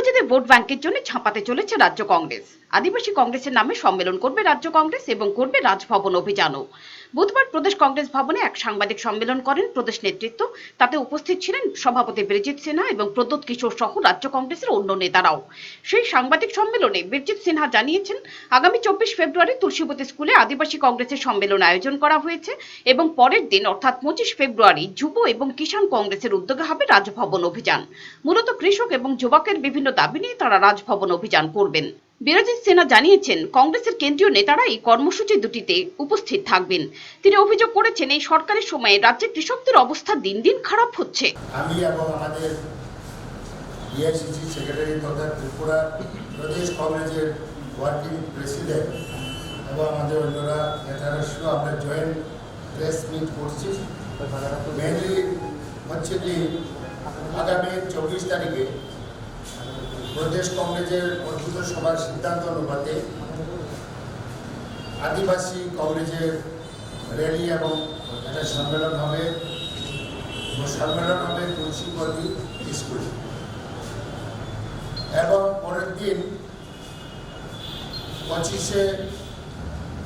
উপজাতি ভোট ব্যাংকের জন্য ছাপাতে চলেছে রাজ্য কংগ্রেস। আদিবাসী কংগ্রেসের নামে সম্মেলন করবে রাজ্য কংগ্রেস এবং করবে রাজভবন অভিযানও। বুধবার প্রদেশ কংগ্রেস ভবনে এক সাংবাদিক সম্মেলন করেন প্রদেশ নেতৃত্ব। তাতে উপস্থিত ছিলেন সভাপতি বীরজিৎ সিনহা এবং প্রদ্যোৎ কিশোর সহ রাজ্য কংগ্রেসের অন্য নেতারাও। সেই সাংবাদিক সম্মেলনে বীরজিৎ সিনহা জানিয়েছেন, আগামী চব্বিশ ফেব্রুয়ারি তুলসীবতী স্কুলে আদিবাসী কংগ্রেসের সম্মেলন আয়োজন করা হয়েছে এবং পরের দিন, অর্থাৎ পঁচিশ ফেব্রুয়ারি, যুব এবং কিষাণ কংগ্রেসের উদ্যোগে হবে রাজভবন অভিযান। মূলত কৃষক এবং যুবকের বিভিন্ন দাবি নিয়ে তারা রাজভবন অভিযান করবেন। বিরজিৎ সিনহা জানিয়েছেন, কংগ্রেসের কেন্দ্রীয় নেতারা এই কর্মসূচি দুটিতে উপস্থিত থাকবেন। তিনি অভিযোগ করেছেন, এই সরকারের সময়ে রাজ্যে কৃষকদের অবস্থা দিন দিন খারাপ হচ্ছে। আমি এবং আমাদের সেক্রেটারি তথা ত্রিপুরা প্রদেশ কংগ্রেসের ওয়ার্কিং প্রেসিডেন্ট এবং আমাদের অন্যরা নেতারা আমরা জয়েন্ট প্রেস মিট করছি। মেনলি হচ্ছে কি, আগামী চব্বিশ তারিখে প্রদেশ কংগ্রেসের অদ্ভুত সভার সিদ্ধান্ত অনুপাতে আদিবাসী কংগ্রেসের র্যালি এবং একটা সম্মেলন হবে। সম্মেলন হবে তুলসীপতি স্কুল। এবং পরের দিন পঁচিশে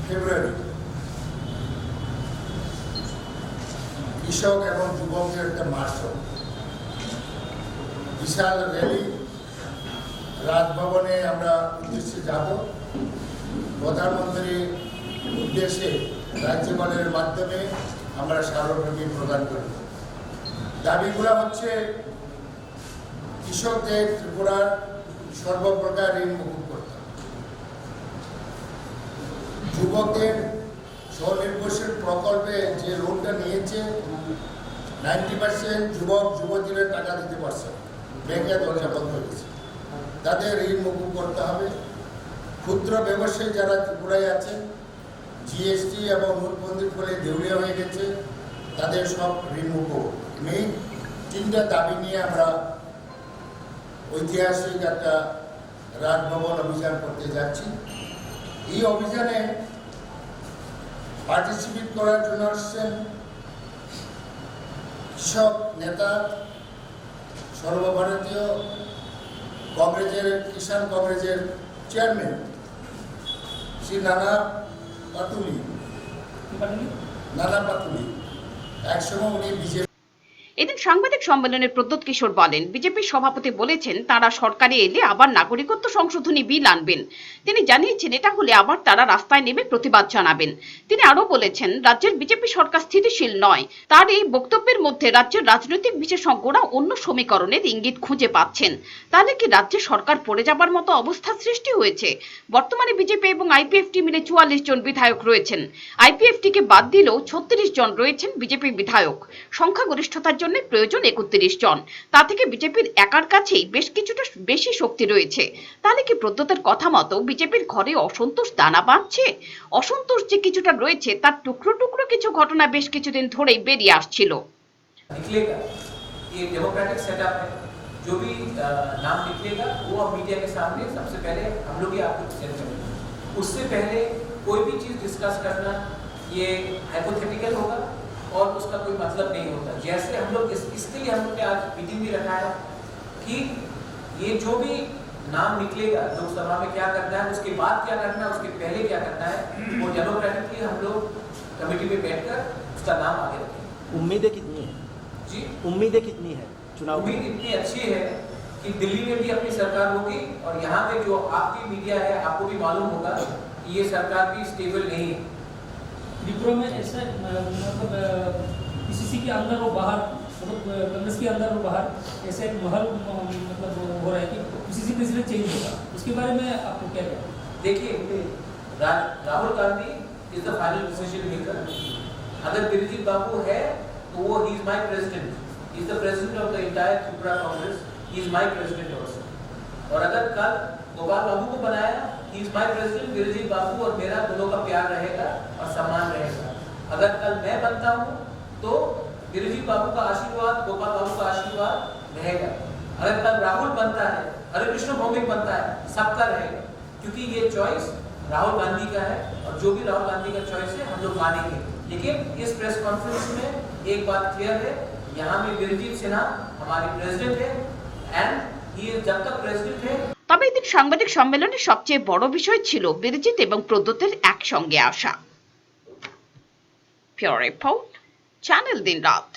ফেব্রুয়ারি কৃষক এবং যুবকদের একটা মার্চ বিশাল র্যালি। রাজভবনে আমরা উদ্দেশ্যে যাব প্রধানমন্ত্রীর উদ্দেশ্যে রাজ্যপালের মাধ্যমে আমরা স্মারকলিপি প্রদান করব দাবিগুলো হচ্ছে কৃষকদের ত্রিপুরার সর্বপ্রকার ঋণ মুকুব করতে। যুবকদের স্বনির্ভরশীল প্রকল্পে যে লোনটা নিয়েছে, নাইনটি পার্সেন্ট যুবক যুবতীরা টাকা দিতে পারছে। ব্যাংকে দরজা বন্ধ হয়ে গেছে তাদের ঋণ মুকুব করতে হবে। ক্ষুদ্র ব্যবসায়ী যারা ত্রিপুরায় আছেন জিএসটি এবং নোটবন্দির ফলে দেউলিয়া হয়ে গেছে, তাদের সব ঋণ মুকুব মেইন তিনটা দাবি নিয়ে আমরা ঐতিহাসিক একটা রাজভবন অভিযান করতে যাচ্ছি। এই অভিযানে পার্টিসিপেট করার জন্য আসছেন কৃষক নেতা, সর্বভারতীয় কংগ্রেসের কিষাণ কংগ্রেসের চেয়ারম্যান শ্রী নানা পাতুলি নানা পাতুলি একসময় উনি বিজেপি এদিন সাংবাদিক সম্মেলনে প্রদ্যোৎ কিশোর বলেন বিজেপির সভাপতি বলেছেন, তারা সরকারে এলে আবার নাগরিকত্ব সংশোধনী বিল আনবেন। তিনি জানিয়েছেন, এটা হলে আবার তারা রাস্তায় নেমে প্রতিবাদ জানাবেন। তিনি আরও বলেছেন, রাজ্যের বিজেপি সরকার স্থিতিশীল নয়। তার এই বক্তব্যের মধ্যে রাজ্যের রাজনৈতিক বিশেষজ্ঞরা অন্য সমীকরণের ইঙ্গিত খুঁজে পাচ্ছেন। তাহলে কি রাজ্যে সরকার পড়ে যাবার মতো অবস্থা সৃষ্টি হয়েছে? বর্তমানে বিজেপি এবং আইপিএফটি মিলে চুয়াল্লিশ জন বিধায়ক রয়েছেন। আইপিএফটিকে বাদ দিলেও ছত্রিশ জন রয়েছেন বিজেপি বিধায়ক। সংখ্যাগরিষ্ঠতার জন্য প্রয়োজন একত্রিশ জন তা থেকে বিজেপির একার কাছেই বেশ কিছুটা বেশি শক্তি রয়েছে তাহলে কি প্রদ্যোতের কথা মতো বিজেপির ঘরে অসন্তোষ দানা বাঁধছে অসন্তোষ যে কিছুটা রয়েছে তার টুকরো টুকরো কিছু ঘটনা বেশ কিছুদিন ধরেই বেরিয়ে আসছিল निकलेगा ये डेमोक्रेटिक सेटअप है जो भी अ, नाम निकलेगा वो हम मीडिया के सामने सबसे पहले हम लोग ही आपको प्रेजेंट करेंगे उससे पहले कोई भी चीज़ डिस्कस करना ये हाइपोथेटिकल होगा और उसका कोई मतलब नहीं होता। जैसे हम लोग इस, इसके लिए हम लोग ने आज मीटिंग भी रखा है कि ये जो भी नाम निकलेगा लोकसभा में क्या करना है उसके बाद क्या करना है उसके पहले क्या करना है वो डेमोक्रेटिकली हम लोग कमेटी में बैठकर उसका नाम आगे रखेंगे। उम्मीदें कितनी है? जी? उम्मीदें कितनी है? चुनाव उम्मीद इतनी अच्छी है कि दिल्ली में भी अपनी सरकार होगी और यहाँ पे जो आपकी मीडिया है आपको भी मालूम होगा कि ये सरकार भी स्टेबल नहीं है। त्रिपुरा में ऐसा मतलब पीसीसी के अंदर और बाहर मतलब कांग्रेस के अंदर और बाहर ऐसे महल मतलब हो रहा है कि पीसीसी प्रेसिडेंट चेंज होगा। उसके बारे में आपको क्या कहना देखिए Rahul Gandhi is the final decision maker अगर बिरजीत बाबू है तो वो he is my president is the president of the entire Tripura Congress he is my president also और अगर कल गोपाल बाबू को बनाया he is my president Birjit Babu और मेरा दोनों का प्यार रहेगा और सम्मान रहेगा। अगर कल मैं बनता हूँ तो बिरजीत बाबू का आशीर्वाद, गोपाल बाबू का आशीर्वाद रहेगा। अगर कल राहुल बनता है, अरे कृष्ण भौमिक बनता है, सबका रहेगा। क्योंकि ये चॉइस राहुल गांधी का है और जो भी राहुल गांधी का चॉइस है, हम लोग मानेंगे। लेकिन इस प्रेस कॉन्फ्रेंस में एक बात क्लियर है, यहाँ में बिरजीत सिन्हा हमारे प्रेसिडेंट है एंड ये जब तक प्रेसिडेंट है তবে এদিন সাংবাদিক সম্মেলনে সবচেয়ে বড় বিষয় ছিল বিরজিৎ এবং প্রদ্যোতের একসঙ্গে আসা। পিওর রিপোর্ট, চ্যানেল দিন রাত